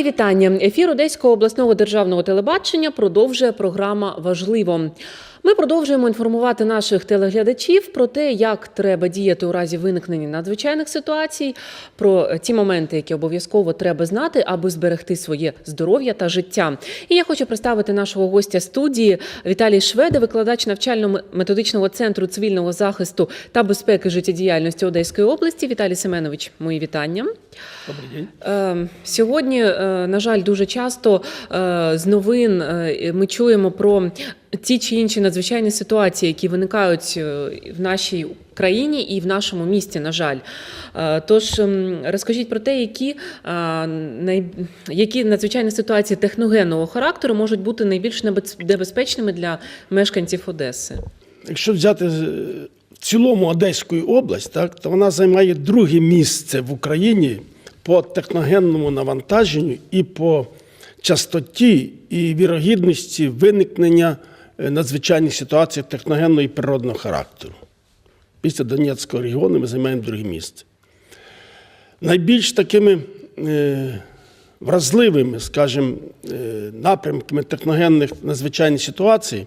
Мої вітання. Ефір Одеського обласного державного телебачення продовжує програма Важливо. Ми продовжуємо інформувати наших телеглядачів про те, як треба діяти у разі виникнення надзвичайних ситуацій, про ті моменти, які обов'язково треба знати, аби зберегти своє здоров'я та життя. І я хочу представити нашого гостя студії Віталій Шведа, викладач навчально-методичного центру цивільного захисту та безпеки життєдіяльності Одеської області. Віталій Семенович, мої вітання. Добрий день. Е, Сьогодні, е, на жаль, дуже часто е, з новин е, ми чуємо про ті чи інші надзвичайні ситуації, які виникають е, в нашій країні і в нашому місті. На жаль, Е, тож розкажіть про те, які, е, які надзвичайні ситуації техногенного характеру можуть бути найбільш небез- небезпечними для мешканців Одеси. Якщо взяти в цілому Одеську область, так, то вона займає друге місце в Україні по техногенному навантаженню і по частоті і вірогідності виникнення надзвичайних ситуацій техногенного і природного характеру. Після Донецького регіону ми займаємо друге місце. Найбільш такими е, вразливими, скажімо, е, напрямками техногенних надзвичайних ситуацій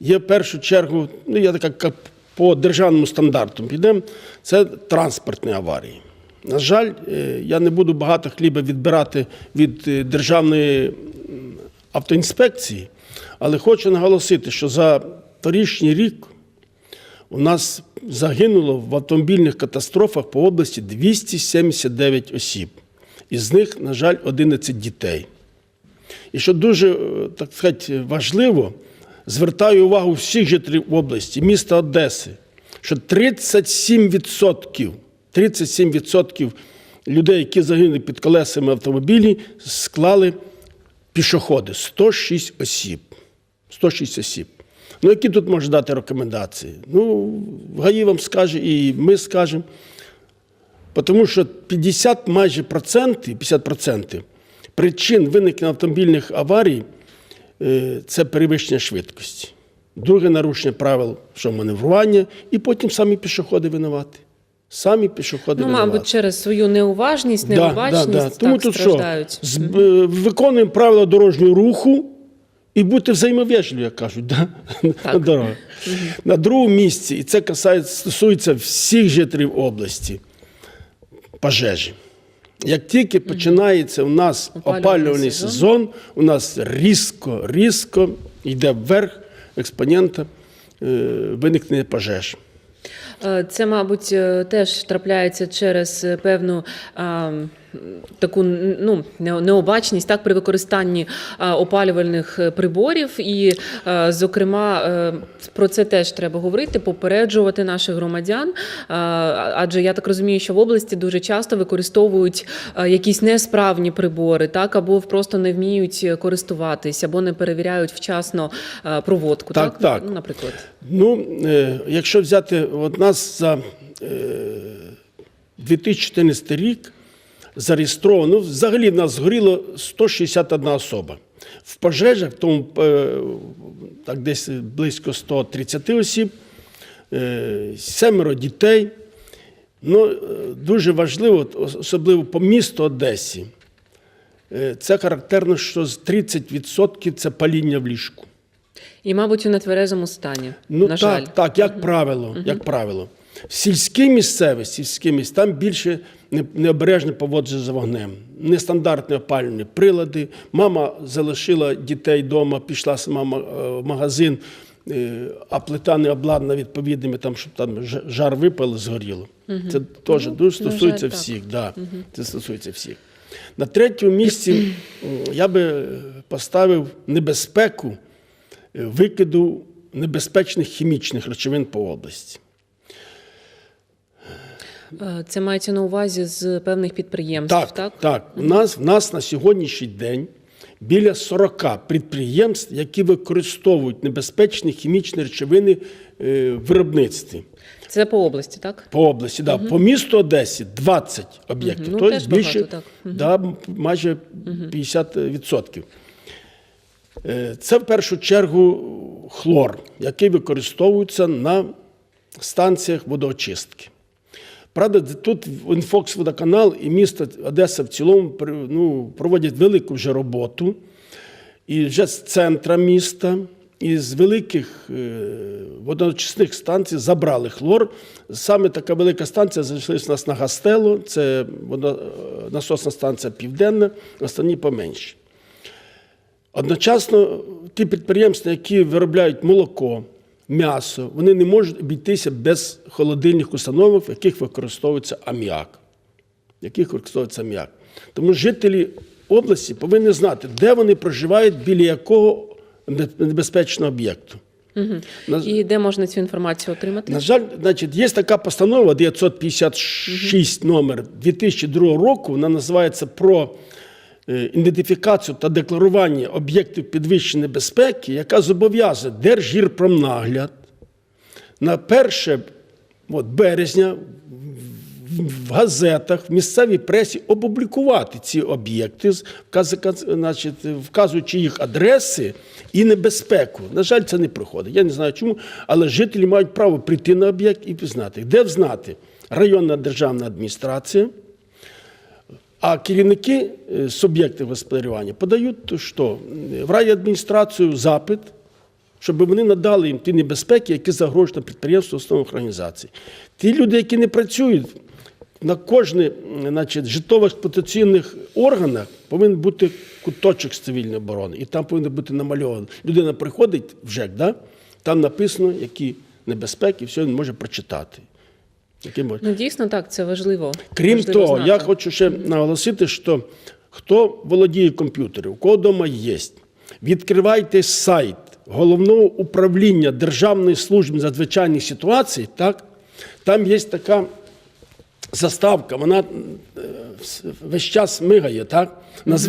є в першу чергу, ну я так як по державному стандарту підемо, це транспортні аварії. На жаль, е, я не буду багато хліба відбирати від е, державної автоінспекції, але хочу наголосити, що за торічний рік у нас загинуло в автомобільних катастрофах по області 279 осіб. Із них, на жаль, 11 дітей. І що дуже, е, так сказати, важливо, звертаю увагу всіх жителів області, міста Одеси, що 37%, 37% людей, які загинули під колесами автомобілів, склали пішоходи 106 осіб. 106 осіб. Ну, які тут можна дати рекомендації? Ну, ГАІ вам скаже, і ми скажемо. Тому що 50 майже процентів, 50 процентів причин виникнення автомобільних аварій е, це перевищення швидкості. Друге нарушення правил що маневрування, і потім самі пішоходи винуваті. Самі пішоходи Ну, винуваті. мабуть, через свою неуважність, Да, необачність да, да. Тому так, тут що? страждають. З- е, Виконуємо правила дорожнього руху і бути взаємовежливі, як кажуть, да? на дорогах. На другому місці, і це касається, стосується всіх жителів області, пожежі. Як тільки починається у нас Опалювальний опалювальний сезон. сезон, у нас різко, різко йде вверх експонента е, виникнення пожеж. Е, Це, мабуть, е, теж трапляється через певну таку ну, необачність так, при використанні опалювальних е, приборів. І, е, зокрема, е, про це теж треба говорити, попереджувати наших громадян. Адже я так розумію, що в області дуже часто використовують е, якісь несправні прибори, так, або просто не вміють користуватись, або не перевіряють вчасно е, проводку. Так, так. Ну, наприклад. Ну, е, якщо взяти от нас за е, 2014 рік зареєстровано, взагалі в нас згоріло 161 особа. В пожежах, тому е, так десь близько 130 осіб, е, семеро дітей. Ну, е, дуже важливо, особливо по місту Одесі, це характерно, що з 30% це паління в ліжку. І, мабуть, у нетверезому стані. Ну на так, жаль. так, як правило, як правило. В сільській місцевості, сільській місць, там більше не- необережне поводження за вогнем, нестандартні опалювальні прилади. Мама залишила дітей вдома, пішла сама е, в магазин, е, а плита не обладнана відповідними, там, щоб там жар випало, згоріло. Це теж дуже стосується так. всіх. Да, Це стосується всіх. На третьому місці я би поставив небезпеку е, викиду небезпечних хімічних речовин по області. Е, Це мається на увазі з певних підприємств, так? Так, так. У нас, в нас на сьогоднішній день біля 40 підприємств, які використовують небезпечні хімічні речовини е, в виробництві. Це по області, так? По області, да. по місту Одесі 20 об'єктів. Мгм. Ну, тобто більше, багато, так. да, майже 50%. Е, Це в першу чергу хлор, який використовується на станціях водоочистки. Правда, тут Інфокс водоканал і місто Одеса в цілому ну, проводять велику вже роботу. І вже з центра міста, і з великих е, водоочисних станцій забрали хлор. Саме така велика станція залишилась у нас на Гастело, це е, насосна станція Південна, останні поменші. Одночасно ті підприємства, які виробляють молоко, м'ясо, вони не можуть обійтися без холодильних установок, в яких використовується аміак. В яких використовується аміак. Тому жителі області повинні знати, де вони проживають, біля якого небезпечного об'єкту. На- І де можна цю інформацію отримати? на жаль, значить, є така постанова 956 номер 2002 року. Вона називається про ідентифікацію та декларування об'єктів підвищеної безпеки, яка зобов'язує Держгірпромнагляд на 1 от, березня в- газетах, в місцевій пресі опублікувати ці об'єкти, вказуючи їх адреси і небезпеку. На жаль, це не проходить. Я не знаю чому, але жителі мають право прийти на об'єкт і пізнати. Де взнати? Районна державна адміністрація. А керівники е, суб'єктів господарювання подають що? в райадміністрацію запит, щоб вони надали їм ті небезпеки, які загрожують на підприємство основних організацій. Ті люди, які не працюють, на кожних житлово-експлуатаційних органах повинен бути куточок з цивільної оборони. І там повинно бути намальовано. Людина приходить в ЖЕК, да? там написано, які небезпеки, все він може прочитати. Може. Ну дійсно так, це важливо. Крім Важливо того, знати. я хочу ще наголосити, що хто володіє комп'ютером, у кого вдома є, відкривайте сайт головного управління Державної служби надзвичайних ситуацій, так? там є така заставка, вона е, весь час мигає, так?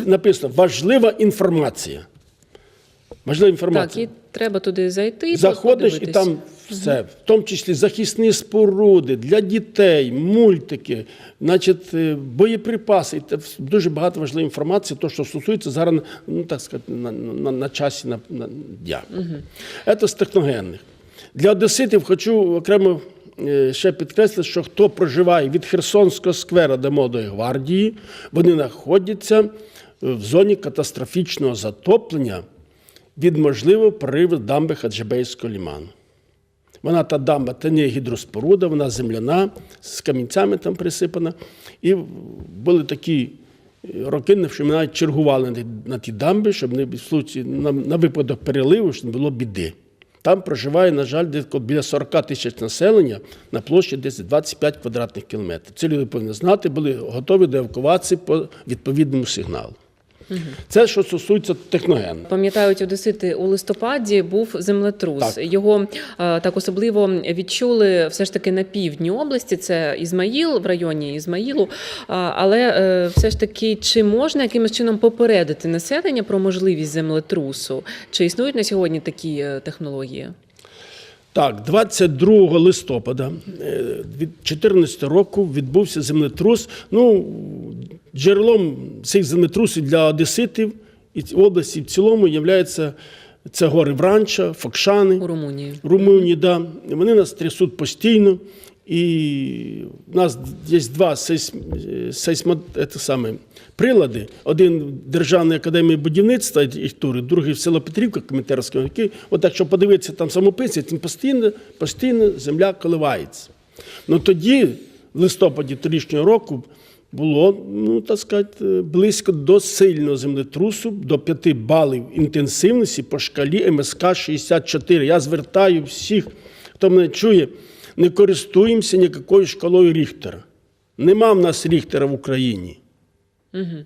Написано важлива інформація. Важлива інформація. Так, і треба туди зайти. Заходиш і там все, в тому числі захисні споруди для дітей, мультики, значить, е, боєприпаси. Дуже багато важливої інформації, то, що стосується зараз, ну так сказати, на, на, на часі на, на дня. Це з техногенних. Для одеситів хочу окремо е, ще підкреслити, що хто проживає від Херсонського сквера до Молодої гвардії, вони знаходяться е, в зоні катастрофічного затоплення від можливого прориву дамби Хаджибейського ліману. Вона та дамба, це не гідроспоруда, вона земляна, з камінцями там присипана. І були такі роки, що ми навіть чергували на ті- дамби, щоб не на випадок переливу, щоб не було біди. Там проживає, на жаль, десь біля 40 тисяч населення на площі десь 25 квадратних кілометрів. Ці люди повинні знати, були готові до евакуації по відповідному сигналу. Це що стосується техногенного. Пам'ятають одесити у листопаді був землетрус. Так. Його е, так особливо відчули все ж таки на півдні області. Це Ізмаїл в районі Ізмаїлу. Але е, все ж таки, чи можна якимось чином попередити населення про можливість землетрусу? Чи існують на сьогодні такі е, технології? Так, 22 листопада 2014 року відбувся землетрус. Ну, джерелом цих землетрусів для одеситів і області в цілому є це гори Вранча, Фокшани. У Румунії. Румунії, да. Вони нас трясуть постійно. І в нас є два сейсм, сейсмо, це саме, прилади. Один Державної академії будівництва і архітектури, другий в село Петрівка, Комітарського, от якщо подивитися там самописці, там постійно, постійно земля коливається. Ну тоді, в листопаді торічнього року, було, ну так сказати, близько до сильного землетрусу, до 5 балів інтенсивності по шкалі МСК 64. Я звертаю всіх, хто мене чує, не користуємося ніякою шкалою Ріхтера. Нема в нас Ріхтера в Україні. Угу.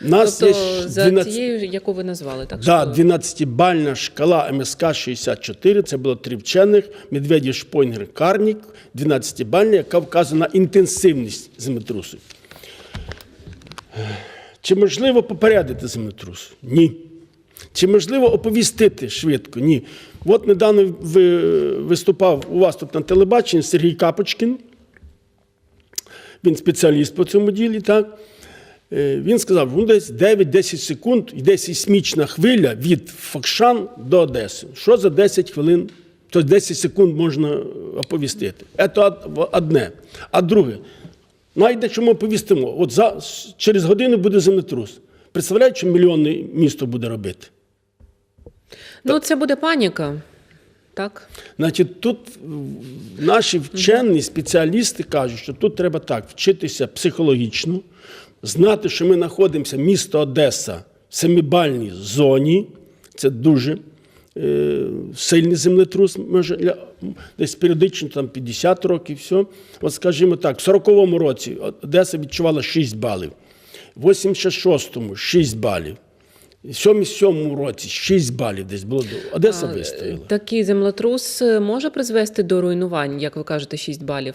Нас Тобто є за 12... цією, яку ви назвали, так Да, 12-бальна шкала МСК 64, це було три вчених, Медведєв, Шпойнгер, Карнік, 12-бальна, яка вказує на інтенсивність землетрусу. Чи можливо попередити землетрус? Ні. Чи можливо оповістити швидко? Ні. От недавно виступав у вас тут на телебаченні Сергій Капочкін. Він спеціаліст по цьому ділі, так? Е, Він сказав, ну десь 9-10 секунд йде сейсмічна хвиля від Фокшан до Одеси. Що за 10 хвилин то 10 секунд можна оповістити. Це одне. А друге, найде чому оповістимо. От за, через годину буде землетрус. Представляєте, що мільйонне місто буде робити? Ну, це буде паніка. Так. Значить, тут наші вчені спеціалісти кажуть, що тут треба так вчитися психологічно, знати, що ми знаходимося місто Одеса в семибальній зоні. Це дуже сильний землетрус, може, для, десь періодично там 50 років, все. От скажімо так, в 40-му році Одеса відчувала 6 балів, в 86-му 6 балів. В 77-му році 6 балів десь було. Одеса вистояла. Такий землетрус е, може призвести до руйнувань, як ви кажете, 6 балів.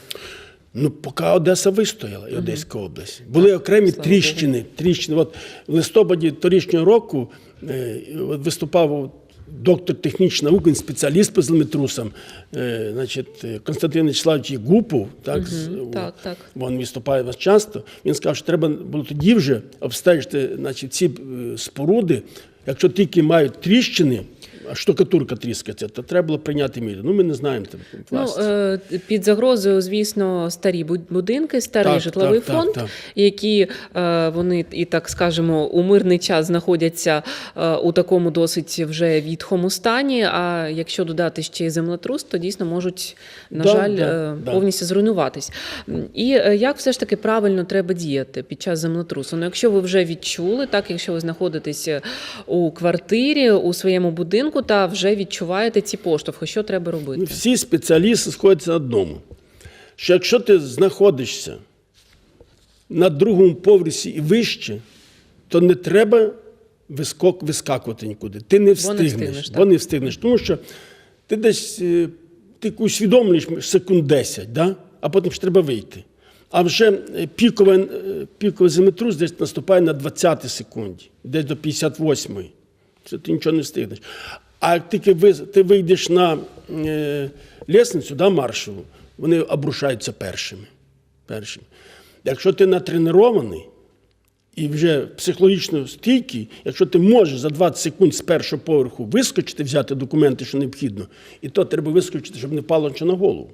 Ну, поки Одеса вистояла, і Одеська область. Були окремі тріщини. тріщини. От в листопаді торічнього року е, виступав доктор технічних наук, він спеціаліст по землетрусам, е, значить, е, Константин Вячеславович Гупов, так, з- так, так. він виступає вас часто. Він сказав, що треба було тоді вже обстежити значить, ці е, споруди, якщо тільки мають тріщини, штукатурка тріскається, то треба було прийняти міру. Ну, ми не знаємо. там, Ну, е, під загрозою, звісно, старі буд- будинки, старий Так, житловий так, так, фонд, так. які е, вони і так скажемо у мирний час знаходяться е, у такому досить вже відхому стані. А якщо додати ще й землетрус, то дійсно можуть, на Да, жаль, да, е, да. повністю зруйнуватись. І як все ж таки правильно треба діяти під час землетрусу? Ну, якщо ви вже відчули, так якщо ви знаходитесь у квартирі, у своєму будинку та вже відчуваєте ці поштовхи, що треба робити? Всі спеціалісти сходяться на одному, що якщо ти знаходишся на другому поверсі і вище, то не треба вискок, вискакувати нікуди. Ти не Бо не встигнеш. встигнеш, бо не встигнеш. Тому що ти десь е, ти усвідомлюєш секунд 10, да? а потім ж треба вийти. А вже е, піковий, е, піковий землетрус десь наступає на 20 секунді, десь до 58-ї. Це ти нічого не встигнеш. А тільки ти вийдеш на е, лісницю, да, маршову, вони обрушаються першими. першими. Якщо ти натренований і вже психологічно стійкий, якщо ти можеш за 20 секунд з першого поверху вискочити, взяти документи, що необхідно, і то треба вискочити, щоб не впало нічого на голову.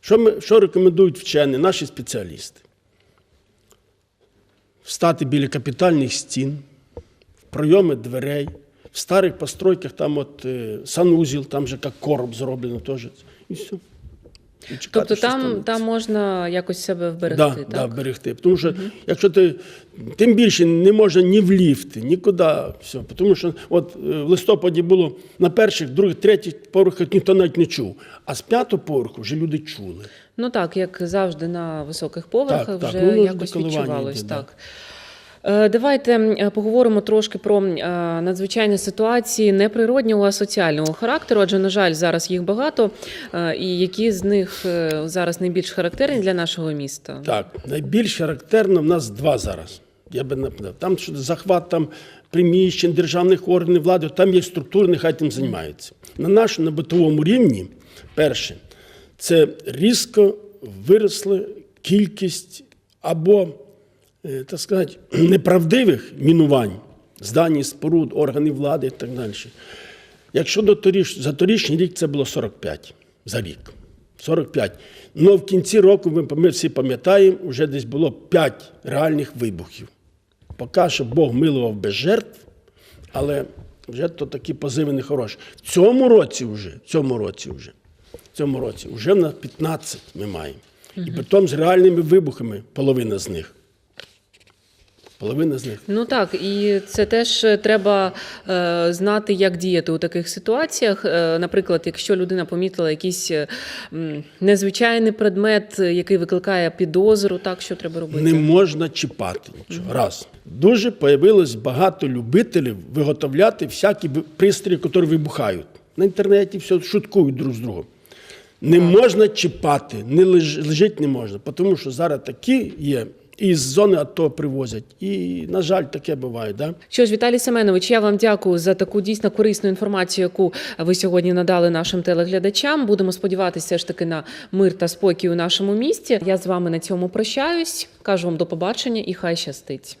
Що, ми, що рекомендують вчені, наші спеціалісти? Встати біля капітальних стін, в пройоми дверей, в старих постройках, там от е, санузел, там же як короб зроблено теж. І все. І чекати, Тобто що там, станеться. там можна якось себе вберегти, Да, так? да, берегти. Тому що якщо ти тим більше не можна ні в ліфти, нікуди. Все. Тому що от е, в листопаді було на перших, других, третіх поверхах ніхто навіть не чув. А з п'ятого поверху вже люди чули. Ну так, як завжди на високих поверхах Так, так. вже Ну, якось відчувалось. йде, так. Е, Давайте поговоримо трошки про е, надзвичайні ситуації неприроднього, а соціального характеру, адже, на жаль, зараз їх багато. Е, І які з них е, зараз найбільш характерні для нашого міста? Так, найбільш характерно в нас два зараз. Я би написав. Там захват там, приміщень, державних органів влади, там є структури, нехай тим займаються. На нашому на битовому рівні, перше, це різко виросла кількість або, е, так сказати, неправдивих мінувань, здані споруд, органів влади і так далі. Якщо до торіч, за торічний рік це було 45 за рік. 45. Ну в кінці року ми, ми всі пам'ятаємо, вже десь було 5 реальних вибухів. Поки що Бог милував без жертв, але вже то такі позиви не хороші. В цьому році вже, в цьому році вже, в цьому році вже на 15 ми маємо. І притом з реальними вибухами половина з них. Половина з них. Ну так, і це теж е, треба е, знати, як діяти у таких ситуаціях. Е, наприклад, якщо людина помітила якийсь е, м, незвичайний предмет, е, який викликає підозру, так що треба робити? Не можна чіпати нічого. Раз. Дуже появилось багато любителів виготовляти всякі пристрої, які вибухають. На інтернеті все шуткують друг з другом. Не можна чіпати, не леж, лежить не можна, тому що зараз такі є, і з зони АТО привозять. І, на жаль, таке буває. Да? Що ж, Віталій Семенович, я вам дякую за таку дійсно корисну інформацію, яку ви сьогодні надали нашим телеглядачам. Будемо сподіватися ж таки на мир та спокій у нашому місті. Я з вами на цьому прощаюсь. Кажу вам до побачення і хай щастить.